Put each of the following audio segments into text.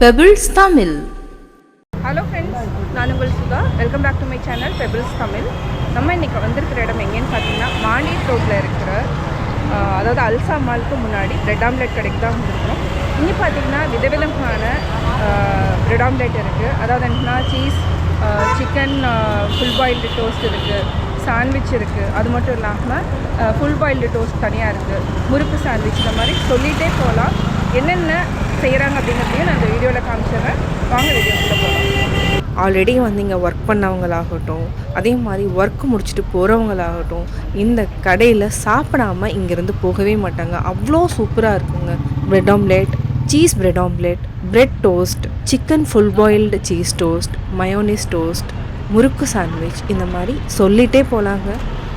Pebbles Tamil hello friends நான் உங்கள் Sudha. Welcome back to my channel pebbles Tamil நம்ம இன்றைக்கி வந்திருக்கிற இடம் எங்கேன்னு பார்த்தீங்கன்னா மானியட் ரோட்டில் இருக்கிற அதாவது அல்சா மாலுக்கு முன்னாடி பிரெட் ஆம்லெட் கடைக்கு தான் வந்திருக்கிறோம் இங்கே பார்த்தீங்கன்னா விதவிதமான பிரெட் ஆம்லெட் இருக்குது அதாவது என்னன்னா cheese chicken full boiled toast இருக்குது சாண்ட்விச் இருக்குது அது மட்டும் இல்லாமல் ஃபுல் பாயில்டு டோஸ்ட் தனியாக இருக்குது முறுக்கு சாண்ட்விச் இந்த மாதிரி. சொல்லிகிட்டே போகலாம் என்னென்ன செய்கிறாங்க அப்படிங்கிறதையும் நான் இந்த வீடியோவில் காமிச்சிடுறேன். வாங்க வீடியோக்குள்ளே போகலாம் ஆல்ரெடி வந்து இங்கே ஒர்க் பண்ணவங்களாகட்டும் அதே மாதிரி ஒர்க் முடிச்சுட்டு போகிறவங்களாகட்டும் இந்த கடையில் சாப்பிடாம இங்கேருந்து போகவே மாட்டாங்க. அவ்வளோ சூப்பராக இருக்குங்க. Bread omelette cheese bread omelette bread toast chicken full boiled cheese toast mayonnaise toast முறுக்கு சாண்ட்விச் இந்த மாதிரி சொல்லிகிட்டே போகலாங்க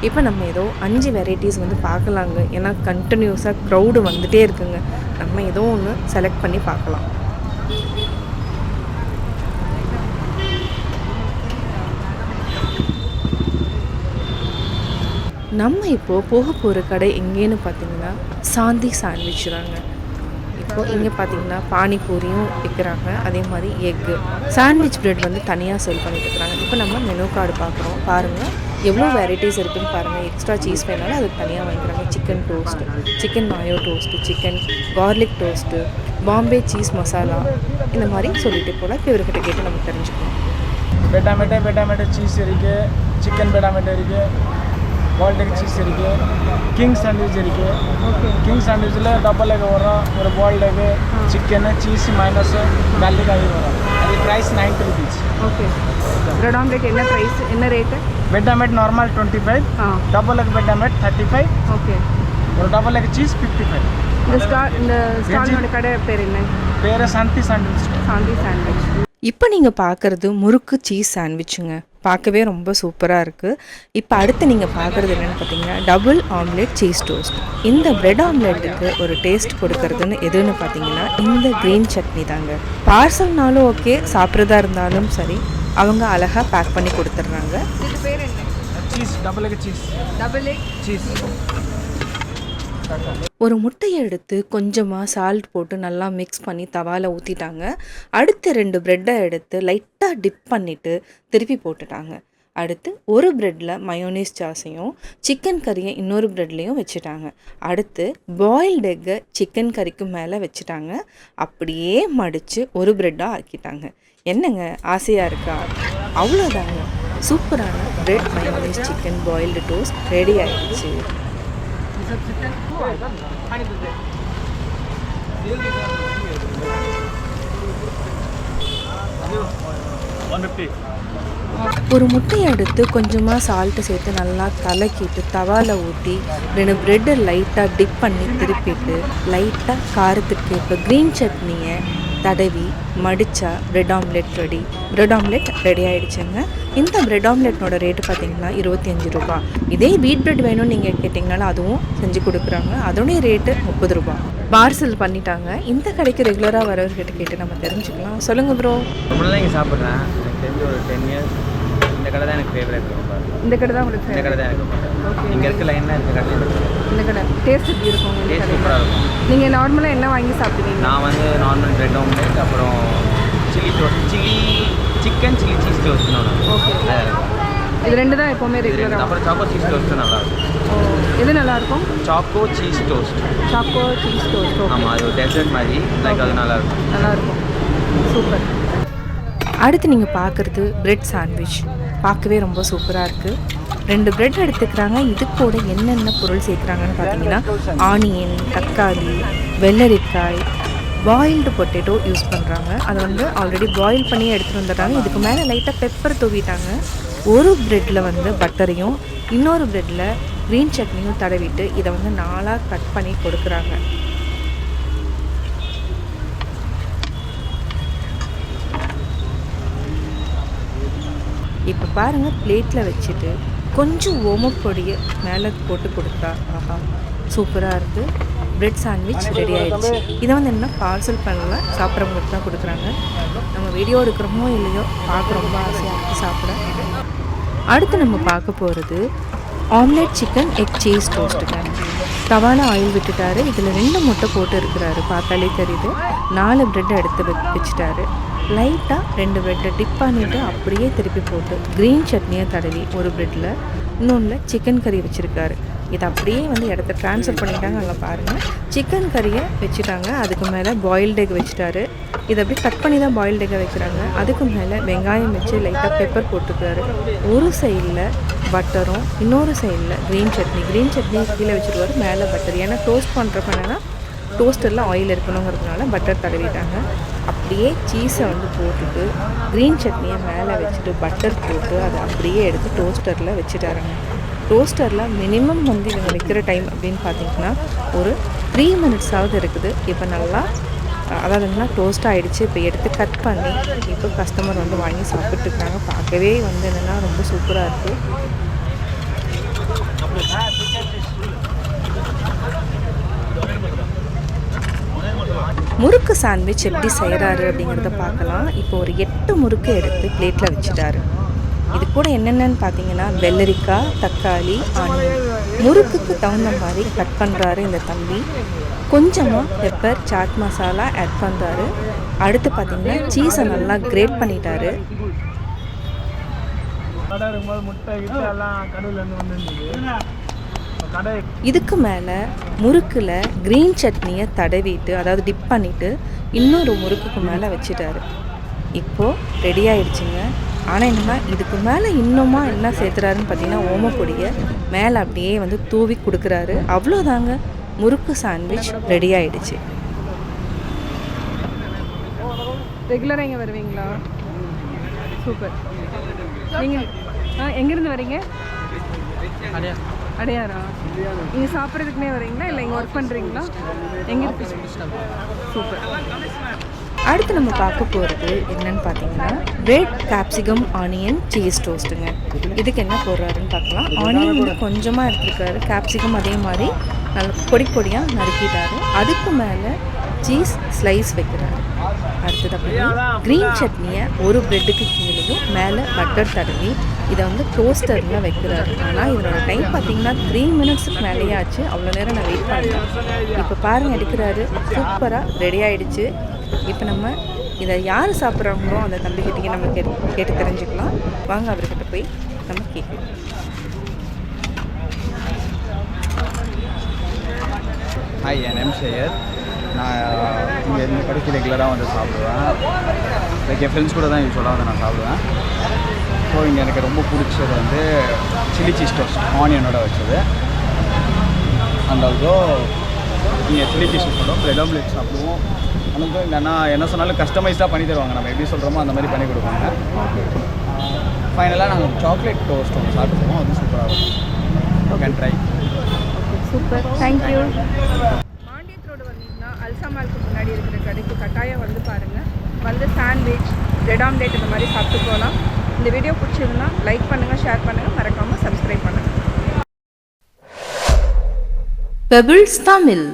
இப்போ நம்ம ஏதோ அஞ்சு வெரைட்டிஸ் வந்து பார்க்கலாங்க. ஏன்னா கண்டினியூஸாக க்ரௌடு வந்துகிட்டே இருக்குங்க. நம்ம ஏதோ ஒன்று செலக்ட் பண்ணி பார்க்கலாம். நம்ம இப்போது போக போகிற கடை எங்கேன்னு பார்த்தீங்கன்னா சாந்தி சாண்ட்விச் தாங்க. இப்போ இங்கே பார்த்தீங்கன்னா பானிபூரியும் விற்கிறாங்க அதே மாதிரி எக்கு சாண்ட்விச் ப்ரெட் வந்து தனியாக செல் பண்ணிட்டு இருக்கிறாங்க. இப்போ நம்ம மெனு கார்டு பார்க்குறோம். பாருங்கள் எவ்வளோ வெரைட்டிஸ் இருக்குன்னு பாருங்கள் எக்ஸ்ட்ரா சீஸ் வேணாலும் அதுக்கு தனியாக வாங்கிக்கிறாங்க. Chicken toast chicken mayo toast chicken garlic toast Bombay cheese masala இந்த மாதிரி சொல்லிட்டு போல இவர்கிட்ட கேட்டு நம்ம தெரிஞ்சுக்கணும். பெட்டாமெட்டே பெட்டாமெட்டே சீஸ் இருக்கு. சிக்கன் பெட்டாமெட்டே இருக்கு. பால்டெக் சீஸ் இருக்கு. கிங் சாண்ட்விச் இருக்கு. கிங் சாண்ட்விச்சில் டபுள் எக் வரும். ஒரு boiled egg chicken cheese minus ஆகி வரும். அது price ninety rupees okay bread omelette என்ன ப்ரைஸ் என்ன rate பெட்டாமெட் normal twenty five double egg பெட்டாமெட் thirty five okay ஒரு double egg cheese fifty five இந்த ஸ்டால் இந்த ஸ்டாலோட கடை பேர் என்ன? பேர் சாந்தி சாண்ட்விச் சாந்தி சாண்ட்விச் இப்போ நீங்கள் பார்க்குறது முறுக்கு சீஸ் சாண்ட்விச்சுங்க பார்க்கவே ரொம்ப சூப்பராக இருக்குது இப்போ அடுத்து நீங்கள் பார்க்குறது என்னென்னு பார்த்தீங்கன்னா டபுள் ஆம்லெட் சீஸ் டோஸ்ட் இந்த பிரெட் ஆம்லெட்டுக்கு ஒரு டேஸ்ட் கொடுக்கறதுன்னு எதுன்னு பார்த்தீங்கன்னா இந்த க்ரீன் சட்னி தாங்க. பார்சல்னாலும் ஓகே சாப்பிட்றதா இருந்தாலும் சரி அவங்க அழகாக பேக் பண்ணி கொடுத்துட்றாங்க. இது பேர் என்ன? Cheese double egg cheese double egg cheese ஒரு முட்டையை எடுத்து கொஞ்சமாக சால்ட் போட்டு நல்லா மிக்ஸ் பண்ணி தவால ஊற்றிட்டாங்க அடுத்து ரெண்டு ப்ரெட்டை எடுத்து லைட்டாக டிப் பண்ணிவிட்டு திருப்பி போட்டுட்டாங்க. அடுத்து ஒரு ப்ரெட்டில் மயோனீஸ் சாஸையும் சிக்கன் கறியை இன்னொரு ப்ரெட்லேயும் வச்சுட்டாங்க. அடுத்து பாயில்டு எக்கை சிக்கன் கறிக்கு மேலே வச்சுட்டாங்க. அப்படியே மடித்து ஒரு ப்ரெட்டாக ஆக்கிட்டாங்க. என்னங்க? ஆசையாக இருக்கா? அவ்வளோதாங்க சூப்பரான bread mayonnaise chicken boiled toast ready ஆயிடுச்சு. ஒரு முட்டையை எடுத்து கொஞ்சமாக சால்ட்டு சேர்த்து நல்லா கலக்கிட்டு தவாவில் ஊற்றி ரெண்டு ப்ரெட்டை லைட்டாக டிப் பண்ணி திருப்பிட்டு லைட்டாக காரத்துக்கு இப்போ க்ரீன் சட்னியை தடவி மடித்தா bread omelette ready bread omelette ready ஆகிடுச்சுங்க இந்த ப்ரெட் ஆம்லெட்னோட ரேட்டு பார்த்தீங்கன்னா இருபத்தி அஞ்சு ரூபா. இதே வீட் ப்ரெட் வேணும்னு நீங்கள் கேட்டிங்கனாலும் அதுவும் செஞ்சு கொடுக்குறாங்க. அதோடைய ரேட்டு முப்பது ரூபா. பார்சல் பண்ணிட்டாங்க. இந்த கடைக்கு ரெகுலராக வரவர்கிட்ட கேட்டு நம்ம தெரிஞ்சுக்கலாம். சொல்லுங்கள் ப்ரோ ரொம்ப இங்கே சாப்பிட்றேன். எனக்கு தெரிஞ்ச ஒரு டென் கடை தான் எனக்கு ஃபேவரட் ரொம்ப இந்த கடை தான் உங்களுக்கு இந்த கடை தான் எனக்கு Okay. இங்கே இருக்க லைனில் இந்த கடையில் இந்த கடை. டேஸ்ட் எப்படி இருக்கும் டேஸ்ட் சூப்பராக இருக்கும். நீங்கள் நார்மலாக என்ன வாங்கி சாப்பிடுவீங்க? நான் வந்து நார்மல் பிரெட் ஆம்லேட் அப்புறம் chilli toast chilli chicken chilli cheese டோஸ்ட்னு ஒன்று Okay. அது இருக்கும். இது ரெண்டு தான் எப்போவுமே. ரெகுலராக அப்புறம் சாக்கோ சீஸ் டோஸ்ட்டும் நல்லா இருக்கும். எது நல்லா இருக்கும்? Choco cheese toast choco cheese toast okay ஆமாம் அது ஒரு டெசர்ட் மாதிரி. லைக் அது நல்லா இருக்கும். நல்லா இருக்கும். சூப்பர் அடுத்து நீங்கள் பார்க்குறது பிரெட் சாண்ட்விச் பார்க்கவே ரொம்ப சூப்பராக இருக்குது ரெண்டு பிரெட் எடுத்துக்கிறாங்க. இது கூட என்னென்ன பொருள் சேர்க்குறாங்கன்னு பார்த்தீங்கன்னா ஆனியன் தக்காளி வெள்ளரிக்காய் பாயில்டு பொட்டேட்டோ யூஸ் பண்ணுறாங்க அதை வந்து ஆல்ரெடி பாயில் பண்ணி எடுத்துகிட்டு வந்துடுறாங்க. இதுக்கு மேலே லைட்டாக பெப்பர் தூவிட்டாங்க. ஒரு ப்ரெட்டில் வந்து பட்டரையும் இன்னொரு ப்ரெட்டில் க்ரீன் சட்னியும் தடவிட்டு இதை வந்து நாளாக கட் பண்ணி கொடுக்குறாங்க. இப்போ பாருங்கள் பிளேட்டில் வச்சுட்டு கொஞ்சம் ஓமப்பொடியை மேலே போட்டு கொடுத்தா ஆஹா சூப்பராக இருக்குது பிரெட் சாண்ட்விச் ரெடி ஆயிடுச்சு. இதை வந்து என்ன பார்சல் பண்ணல சாப்பிட்றவங்களுக்கு தான் கொடுக்குறாங்க. நம்ம வீடியோ எடுக்கிறோமோ இல்லையோ பார்க்க ரொம்ப ஆசையாக இருக்குது சாப்பிட. அடுத்து நம்ம பார்க்க போகிறது ஆம்லெட் சிக்கன் எக் சீஸ் டோஸ்ட்டுங்க தவால ஆயில் விட்டுட்டாரு. இதில் ரெண்டு முட்டை போட்டு இருக்கிறாரு. பார்த்தாலே தெரியுது. நாலு பிரெட் எடுத்து வச்சுட்டாரு. லைட்டாக ரெண்டு பிரெட்டை டிப் பண்ணிவிட்டு அப்படியே திருப்பி போட்டு க்ரீன் சட்னியை தடவி ஒரு பிரெட்டில் இன்னொன்றில் சிக்கன் கறி வச்சுருக்காரு. இதை அப்படியே வந்து இடத்த ட்ரான்ஸ்ஃபர் பண்ணிட்டாங்க அங்கே பாருங்கள் சிக்கன் கறியை வச்சுட்டாங்க. அதுக்கு மேலே பாயில்டு எக் வச்சுட்டாரு. இதை அப்படியே கட் பண்ணி தான் பாயில்டு எக்கை வைக்கிறாங்க. அதுக்கு மேலே வெங்காயம் வச்சு லைட்டாக பெப்பர் போட்டுக்கிறாரு. ஒரு சைடில் பட்டரும் இன்னொரு சைடில் க்ரீன் சட்னி க்ரீன் சட்னி கீழே வச்சுருவாரு மேலே பட்டர் ஏன்னா டோஸ்ட் பண்ணுறப்ப என்னென்னா டோஸ்டரில் ஆயில் இருக்கணுங்கிறதுனால பட்டர் தடவிட்டாங்க. அப்படியே சீஸை வந்து போட்டுட்டு க்ரீன் சட்னியை மேலே வச்சுட்டு பட்டர் போட்டு அதை அப்படியே எடுத்து டோஸ்டரில் வச்சுட்டாருங்க. ரோஸ்டரில் மினிமம் வந்து இவங்க வைக்கிற டைம் அப்படின்னு பார்த்தீங்கன்னா ஒரு த்ரீ மினிட்ஸாவது இருக்குது. இப்போ நல்லா அதாவது என்னன்னா டோஸ்ட் ஆகிடுச்சு இப்போ எடுத்து கட் பண்ணி இப்போ கஸ்டமர் வந்து வாங்கி சாப்பிட்டுருக்காங்க பார்க்கவே வந்து என்னென்னா ரொம்ப சூப்பராக இருக்குது முறுக்கு சாண்ட்விச் எப்படி செய்கிறாரு அப்படிங்கிறத பார்க்கலாம். இப்போ ஒரு எட்டு முறுக்கு எடுத்து பிளேட்டில் வச்சுட்டாரு. இது கூட என்னென்னு பார்த்தீங்கன்னா வெள்ளரிக்காய் தக்காளி ஆனியன் முறுக்குக்கு தகுந்த மாதிரி கட் பண்ணுறாரு இந்த தம்பி. கொஞ்சமாக பெப்பர் சாட் மசாலா ஆட் பண்ணுறாரு அடுத்து பார்த்தீங்கன்னா சீஸை நல்லா கிரேட் பண்ணிட்டாரு. இதுக்கு மேலே முறுக்கில் க்ரீன் சட்னியை தடவிட்டு அதாவது டிப் பண்ணிவிட்டு இன்னொரு முறுக்குக்கு மேலே வச்சுட்டாரு. இப்போது ரெடி ஆயிடுச்சுங்க. ஆனால் என்னன்னா இதுக்கு மேலே இன்னுமா என்ன சேர்த்துறாருன்னு பார்த்தீங்கன்னா ஓமப்பொடியை மேலே அப்படியே வந்து தூவி கொடுக்குறாரு. அவ்வளோதாங்க முறுக்கு சாண்ட்விச் ரெடி ஆயிடுச்சு. ரெகுலராக இங்கே வருவீங்களா? சூப்பர் நீங்கள் ஆ எங்கேருந்து வரீங்க? அடையாரா? நீங்கள் சாப்பிட்றதுக்குனே வரீங்களா? இல்லை இங்கே ஒர்க் பண்ணுறீங்களா எங்கே இருக்கு சூப்பர் அடுத்து நம்ம பார்க்க போகிறது என்னன்னு பார்த்தீங்கன்னா ரெட் கேப்சிகம் ஆனியன் சீஸ் டோஸ்ட்டுங்க இதுக்கு என்ன போடுறாருன்னு பார்க்கலாம். ஆனியன் வந்து கொஞ்சமாக எடுத்துருக்காரு. கேப்சிகம் அதே மாதிரி நல்ல பொடி பொடியாக நறுக்கிட்டாரு. அதுக்கு மேலே சீஸ் ஸ்லைஸ் வைக்கிறாரு. அடுத்தது அப்படின்னா க்ரீன் சட்னியை ஒரு ப்ரெட்டுக்கு கீழேயும் மேலே பட்டர் தடவி இதை வந்து டோஸ்டரில் வைக்கிறாரு. ஆனால் இதனோட டைம் பார்த்தீங்கன்னா த்ரீ மினிட்ஸுக்கு மேலேயே ஆச்சு. அவ்வளோ நேரம் நான் வெயிட் பண்ணேன் இப்போ பாருங்கள் எடுக்கிறாரு. சூப்பராக ரெடி ஆகிடுச்சு இப்போ நம்ம இதை யார் சாப்பிட்றாங்களோ அந்த தம்பிக்கிட்டே நம்ம கேட்டு கேட்டு தெரிஞ்சுக்கலாம். வாங்க அவர்கிட்ட போய் நம்ம கேட்கலாம் ஹாய் என் நேம் ஷையர். நான் இங்கே இருந்து கடைக்கு ரெகுலராக வந்து சாப்பிடுவேன். லைக் என் ஃப்ரெண்ட்ஸ் கூட தான் யூஸ்வலாக வந்து நான் சாப்பிடுவேன். ஸோ இங்கே எனக்கு ரொம்ப பிடிச்சது வந்து சில்லி சீஸ் டோஸ்ட் ஆனியனோட வச்சது. அண்ட் ஆல்சோ இங்கே சில்லி சீஸ் டோஸ்ட்டோட ப்ரெட் ஆம்லேட் சாப்பிடுவோம். அனுப்பும் என்னன்னா என்ன சொன்னாலும் கஸ்டமைஸ்டாக பண்ணி தருவாங்க. நம்ம எப்படி சொல்கிறோமோ அந்த மாதிரி பண்ணி கொடுப்பாங்க. ஃபைனலாக நாங்கள் சாக்லேட் டோஸ்ட் ஒன்று சாப்பிடுவோம் அது சூப்பராக இருக்கும். Can try super thank you Montieth road வந்தீங்கன்னா அல்சாமாலுக்கு முன்னாடி இருக்கிற கடைக்கு கட்டாயம் வந்து பாருங்கள் வந்து சாண்ட்விச் பிரெட் ஆம்லேட் இந்த மாதிரி சாப்பிட்டு போகலாம். இந்த வீடியோ பிடிச்சிருந்தா லைக் பண்ணுங்கள் ஷேர் பண்ணுங்கள் மறக்காமல் சப்ஸ்கிரைப் பண்ணுங்கள் பெபிள்ஸ் தமிழ்